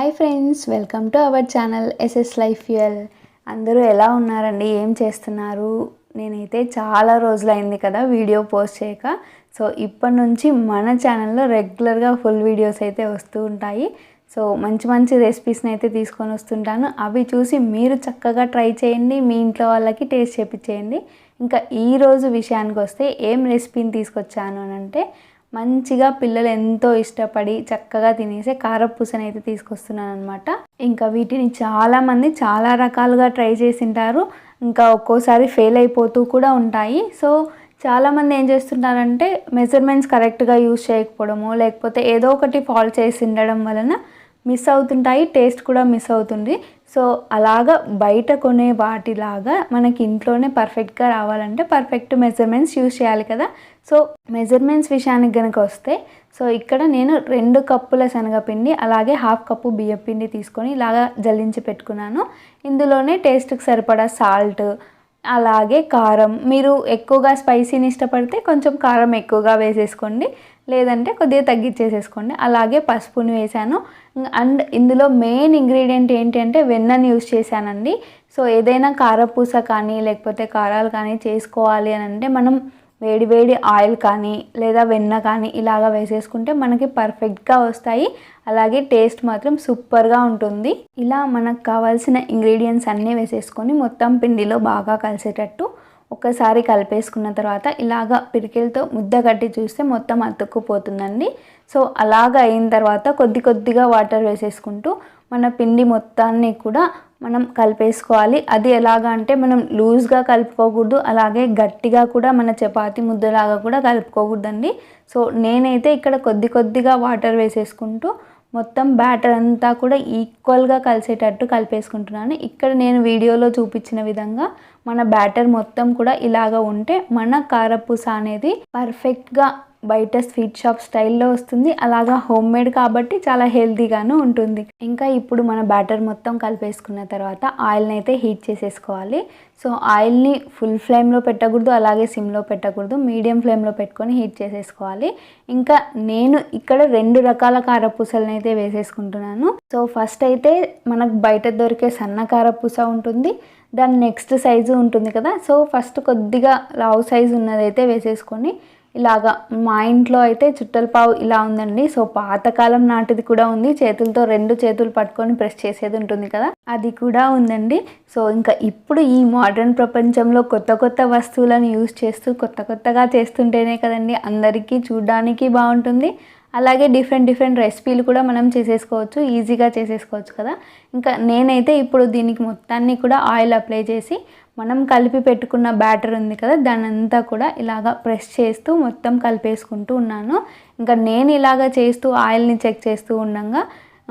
Hi friends welcome to our channel SS life fuel అందరూ ఎలా ఉన్నారండి? ఏం చేస్తున్నారు? నేనైతే చాలా రోజులైంది కదా వీడియో పోస్ట్ చేయక. సో ఇప్పటి నుంచి మన ఛానల్లో రెగ్యులర్గా ఫుల్ వీడియోస్ అయితే వస్తూ ఉంటాయి. సో మంచి మంచి రెసిపీస్ని అయితే తీసుకొని వస్తుంటాను. అవి చూసి మీరు చక్కగా ట్రై చేయండి. మీ ఇంట్లో వాళ్ళకి టేస్ట్ చేపించేయండి. ఇంకా ఈరోజు విషయానికి వస్తే ఏం రెసిపీని తీసుకొచ్చాను అని అంటే మంచిగా పిల్లలు ఎంతో ఇష్టపడి చక్కగా తినేసే కారపూసని అయితే తీసుకొస్తున్నాను అనమాట ఇంకా వీటిని చాలామంది చాలా రకాలుగా ట్రై చేసింటారు. ఇంకా ఒక్కోసారి ఫెయిల్ అయిపోతూ కూడా ఉంటాయి. సో చాలామంది ఏం చేస్తుంటారంటే మెజర్మెంట్స్ కరెక్ట్గా యూజ్ చేయకపోవడము లేకపోతే ఏదో ఒకటి ఫాల్ చేసి ఉండడం వలన మిస్ అవుతుంటాయి టేస్ట్ కూడా మిస్ అవుతుంది. సో అలాగా బయట కొనే వాటిలాగా మనకి ఇంట్లోనే పర్ఫెక్ట్గా రావాలంటే పర్ఫెక్ట్ మెజర్మెంట్స్ యూజ్ చేయాలి కదా. సో మెజర్మెంట్స్ విషయానికి కనుక వస్తే సో ఇక్కడ నేను రెండు కప్పుల శనగపిండి అలాగే హాఫ్ కప్పు బియ్యం పిండి తీసుకొని ఇలాగా జల్లించి పెట్టుకున్నాను. ఇందులోనే టేస్ట్కి సరిపడా సాల్ట్ అలాగే కారం. మీరు ఎక్కువగా స్పైసీని ఇష్టపడితే కొంచెం కారం ఎక్కువగా వేసేసుకోండి. లేదంటే కొద్దిగా తగ్గించేసేసుకోండి అలాగే పసుపుని వేసాను. అండ్ ఇందులో మెయిన్ ఇంగ్రీడియంట్ ఏంటంటే వెన్నను వెన్నని యూస్ చేశానండి. సో ఏదైనా కారపూస కానీ లేకపోతే కారాలు కానీ చేసుకోవాలి అని అంటే మనం వేడి వేడి ఆయిల్ కానీ లేదా వెన్న కానీ ఇలాగ వేసేసుకుంటే మనకి పర్ఫెక్ట్గా వస్తాయి. అలాగే టేస్ట్ మాత్రం సూపర్గా ఉంటుంది. ఇలా మనకు కావాల్సిన ఇంగ్రీడియంట్స్ అన్నీ వేసేసుకొని మొత్తం పిండిలో బాగా కలిసేటట్టు ఒకసారి కలిపేసుకున్న తర్వాత ఇలాగ పిరికిలతో ముద్ద కట్టి చూస్తే మొత్తం అతుక్కుపోతుందండి. సో అలాగ అయిన తర్వాత కొద్ది కొద్దిగా వాటర్ వేసేసుకుంటూ మన పిండి మొత్తాన్ని కూడా మనం కలిపేసుకోవాలి. అది ఎలాగా అంటే మనం లూజ్గా కలుపుకోకూడదు అలాగే గట్టిగా కూడా మన చపాతి ముద్దలాగా కూడా కలుపుకోకూడదండి. సో నేనైతే ఇక్కడ కొద్ది కొద్దిగా వాటర్ వేసేసుకుంటూ మొత్తం బ్యాటర్ అంతా కూడా ఈక్వల్గా కలిసేటట్టు కలిపేసుకుంటున్నాను. ఇక్కడ నేను వీడియోలో చూపించిన విధంగా మన బ్యాటర్ మొత్తం కూడా ఇలాగ ఉంటే మన కారపూస అనేది పర్ఫెక్ట్గా బయట స్వీట్ షాప్ స్టైల్లో వస్తుంది. అలాగా హోమ్ మేడ్ కాబట్టి చాలా హెల్తీగాను ఉంటుంది. ఇంకా ఇప్పుడు మన బ్యాటర్ మొత్తం కలిపేసుకున్న తర్వాత ఆయిల్ని అయితే హీట్ చేసేసుకోవాలి. సో ఆయిల్ని ఫుల్ ఫ్లేమ్లో పెట్టకూడదు అలాగే సిమ్లో పెట్టకూడదు. మీడియం ఫ్లేమ్లో పెట్టుకొని హీట్ చేసేసుకోవాలి. ఇంకా నేను ఇక్కడ రెండు రకాల కారపూసలను అయితే వేసేసుకుంటున్నాను. సో ఫస్ట్ అయితే మనకు బయట దొరికే సన్న కారపూస ఉంటుంది. దాని నెక్స్ట్ సైజు ఉంటుంది కదా. సో ఫస్ట్ కొద్దిగా లావు సైజు ఉన్నదైతే వేసేసుకొని ఇలాగా మా ఇంట్లో అయితే చుట్టలపావు ఇలా ఉందండి. సో పాతకాలం నాటిది కూడా ఉంది. చేతులతో రెండు చేతులు పట్టుకొని ప్రెస్ చేసేది ఉంటుంది కదా అది కూడా ఉందండి. సో ఇంకా ఇప్పుడు ఈ మోడర్న్ ప్రపంచంలో కొత్త కొత్త వస్తువులను యూజ్ చేస్తూ కొత్త కొత్తగా చేస్తుంటేనే కదండి అందరికీ చూడడానికి బాగుంటుంది. అలాగే డిఫరెంట్ డిఫరెంట్ రెసిపీలు కూడా మనం చేసేసుకోవచ్చు ఈజీగా చేసేసుకోవచ్చు కదా. ఇంకా నేనైతే ఇప్పుడు దీనికి మొత్తాన్ని కూడా ఆయిల్ అప్లై చేసి మనం కలిపి పెట్టుకున్న బ్యాటర్ ఉంది కదా దాని అంతా కూడా ఇలాగ ప్రెస్ చేస్తూ మొత్తం కలిపేసుకుంటూ ఉన్నాను. ఇంకా నేను ఇలాగ చేస్తూ ఆయిల్ని చెక్ చేస్తూ ఉండగా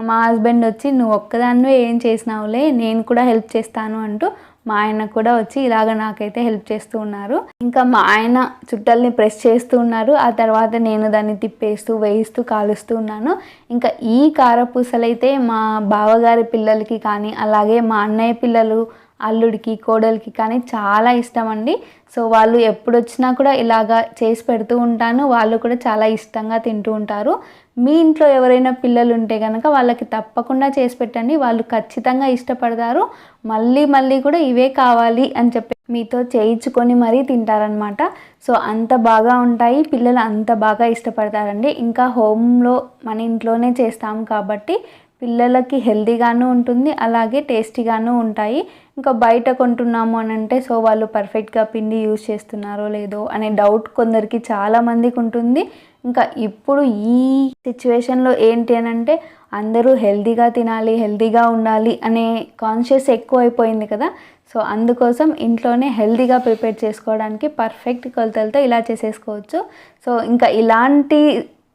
మా హస్బెండ్ వచ్చి నువ్వు ఒక్కదాన్నే ఏం చేసినావులే నేను కూడా హెల్ప్ చేస్తాను అంటూ మా ఆయన కూడా వచ్చి ఇలాగ నాకైతే హెల్ప్ చేస్తూ ఉన్నారు. ఇంకా మా ఆయన చుట్టల్ని ప్రెస్ చేస్తూ ఉన్నారు. ఆ తర్వాత నేను దాన్ని తిప్పేస్తూ వేయిస్తూ కాలుస్తూ ఉన్నాను. ఇంకా ఈ కారపూసలైతే మా బావగారి పిల్లలకి కానీ అలాగే మా అన్నయ్య పిల్లలు అల్లుడికి కోడలికి కానీ చాలా ఇష్టం అండి సో వాళ్ళు ఎప్పుడు వచ్చినా కూడా ఇలాగా చేసి పెడుతూ ఉంటాను. వాళ్ళు కూడా చాలా ఇష్టంగా తింటూ ఉంటారు. మీ ఇంట్లో ఎవరైనా పిల్లలు ఉంటే కనుక వాళ్ళకి తప్పకుండా చేసి పెట్టండి. వాళ్ళు ఖచ్చితంగా ఇష్టపడతారు. మళ్ళీ మళ్ళీ కూడా ఇవే కావాలి అని చెప్పి మీతో చేయించుకొని మరీ తింటారనమాట సో అంత బాగా ఉంటాయి. పిల్లలు అంత బాగా ఇష్టపడతారండి. ఇంకా హోమ్లో మన ఇంట్లోనే చేస్తాము కాబట్టి పిల్లలకి హెల్తీగాను ఉంటుంది అలాగే టేస్టీగాను ఉంటాయి. ఇంకా బయట కొంటున్నాము అని అంటే సో వాళ్ళు పర్ఫెక్ట్గా పిండి యూజ్ చేస్తున్నారో లేదో అనే డౌట్ కొందరికి చాలా మందికి ఉంటుంది. ఇంకా ఇప్పుడు ఈ సిచ్యువేషన్లో ఏంటి అని అంటే అందరూ హెల్దీగా తినాలి హెల్దీగా ఉండాలి అనే కాన్షియస్ ఎక్కువ అయిపోయింది కదా. సో అందుకోసం ఇంట్లోనే హెల్దీగా ప్రిపేర్ చేసుకోవడానికి పర్ఫెక్ట్ కొలతలతో ఇలా చేసేసుకోవచ్చు. సో ఇంకా ఇలాంటి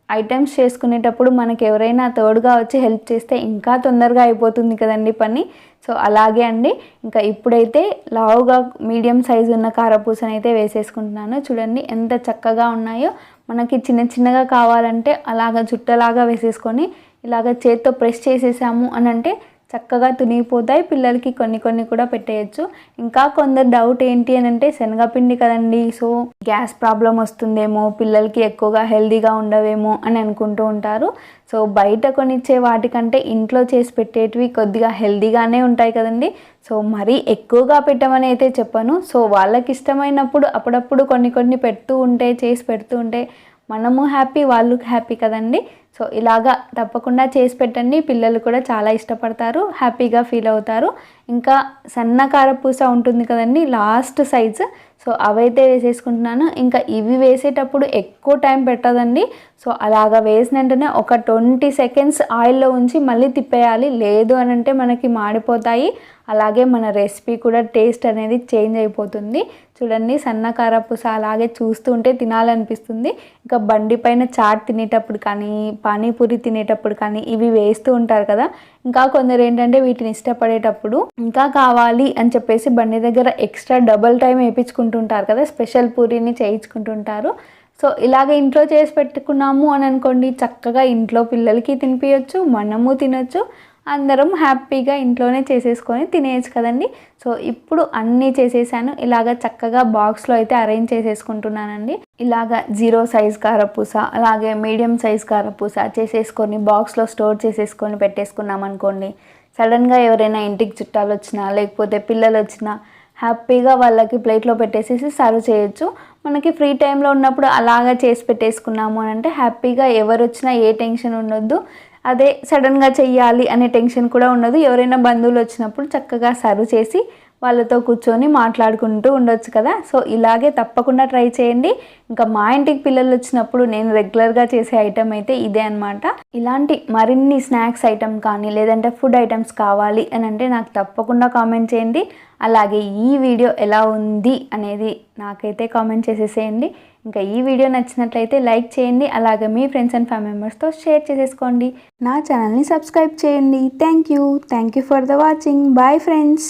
ఐటమ్స్ చేసుకునేటప్పుడు మనకు ఎవరైనా తోడుగా వచ్చి హెల్ప్ చేస్తే ఇంకా తొందరగా అయిపోతుంది కదండి పని. సో అలాగే అండి. ఇంకా ఇప్పుడైతే లావుగా మీడియం సైజు ఉన్న కారపూసనైతే అయితే వేసేసుకుంటున్నాను. చూడండి ఎంత చక్కగా ఉన్నాయో. మనకి చిన్న చిన్నగా కావాలంటే అలాగ జుట్టలాగా వేసేసుకొని ఇలాగ చేత్తో ప్రెస్ చేసేసాము అని అంటే చక్కగా తునిగిపోతాయి. పిల్లలకి కొన్ని కొన్ని కూడా పెట్టేయచ్చు. ఇంకా కొందరు డౌట్ ఏంటి అని అంటే శనగపిండి కదండి. సో గ్యాస్ ప్రాబ్లం వస్తుందేమో పిల్లలకి ఎక్కువగా హెల్దీగా ఉండవేమో అని అనుకుంటూ ఉంటారు. సో బయట కొనిచ్చే వాటికంటే ఇంట్లో చేసి పెట్టేటివి కొద్దిగా హెల్దీగానే ఉంటాయి కదండి. సో మరీ ఎక్కువగా పెట్టమని అయితే చెప్పను. సో వాళ్ళకి ఇష్టమైనప్పుడు అప్పుడప్పుడు కొన్ని కొన్ని పెడుతూ ఉంటే చేసి పెడుతూ ఉంటే మనము హ్యాపీ వాళ్ళు హ్యాపీ కదండి. సో ఇలాగా తప్పకుండా చేసి పెట్టండి. పిల్లలు కూడా చాలా ఇష్టపడతారు హ్యాపీగా ఫీల్ అవుతారు. ఇంకా సన్న కారపూస ఉంటుంది కదండి లాస్ట్ సైజ్. సో అవైతే వేసేసుకుంటున్నాను. ఇంకా ఇవి వేసేటప్పుడు ఎక్కువ టైం పెట్టదండి. సో అలాగా వేసిన వెంటనే ఒక ట్వంటీ సెకండ్స్ ఆయిల్లో ఉంచి మళ్ళీ తిప్పేయాలి. లేదు అని అంటే మనకి మాడిపోతాయి. అలాగే మన రెసిపీ కూడా టేస్ట్ అనేది చేంజ్ అయిపోతుంది. చూడండి సన్న కారపూస అలాగే చూస్తూ ఉంటే తినాలనిపిస్తుంది. ఇంకా బండి పైన చాట్ తినేటప్పుడు కానీ పానీపూరి తినేటప్పుడు కానీ ఇవి వేస్తూ ఉంటారు కదా. ఇంకా కొందరు ఏంటంటే వీటిని ఇష్టపడేటప్పుడు ఇంకా కావాలి అని చెప్పేసి బండి దగ్గర ఎక్స్ట్రా డబల్ టైం వేయించుకుంటుంటారు కదా. స్పెషల్ పూరిని చేయించుకుంటుంటారు. సో ఇలాగ ఇంట్లో చేసి పెట్టుకున్నాము అని అనుకోండి చక్కగా ఇంట్లో పిల్లలకి తినిపించచ్చు మనము తినొచ్చు. అందరం హ్యాపీగా ఇంట్లోనే చేసేసుకొని తినేయచ్చు కదండి. సో ఇప్పుడు అన్నీ చేసేసాను. ఇలాగ చక్కగా బాక్స్లో అయితే అరేంజ్ చేసేసుకుంటున్నానండి. ఇలాగ జీరో సైజ్ కారపూస అలాగే మీడియం సైజ్ కారపూస చేసేసుకొని బాక్స్లో స్టోర్ చేసేసుకొని పెట్టేసుకున్నాం అనుకోండి సడన్గా ఎవరైనా ఇంటికి చుట్టాలు వచ్చినా లేకపోతే పిల్లలు వచ్చినా హ్యాపీగా వాళ్ళకి ప్లేట్లో పెట్టేసేసి సర్వ్ చేయొచ్చు. మనకి ఫ్రీ టైంలో ఉన్నప్పుడు అలాగా చేసి పెట్టేసుకున్నాము అని అంటే హ్యాపీగా ఎవరు వచ్చినా ఏ టెన్షన్ ఉండొద్దు. అదే సడన్గా చెయ్యాలి అనే టెన్షన్ కూడా ఉండదు. ఎవరైనా బంధువులు వచ్చినప్పుడు చక్కగా సర్వ్ చేసి వాళ్ళతో కూర్చొని మాట్లాడుకుంటూ ఉండొచ్చు కదా. సో ఇలాగే తప్పకుండా ట్రై చేయండి. ఇంకా మా ఇంటికి పిల్లలు వచ్చినప్పుడు నేను రెగ్యులర్గా చేసే ఐటెం అయితే ఇదే అనమాట ఇలాంటి మరిన్ని స్నాక్స్ ఐటమ్ కానీ లేదంటే ఫుడ్ ఐటమ్స్ కావాలి అని అంటే నాకు తప్పకుండా కామెంట్ చేయండి. అలాగే ఈ వీడియో ఎలా ఉంది అనేది నాకైతే కామెంట్ చేసేసేయండి. ఇంకా ఈ వీడియో నచ్చినట్లయితే లైక్ చేయండి. అలాగే మీ ఫ్రెండ్స్ అండ్ ఫ్యామిలీ మెంబర్స్తో షేర్ చేసేసుకోండి. నా ఛానల్ని సబ్స్క్రైబ్ చేయండి. Thank you. Thank you for the watching. Bye friends.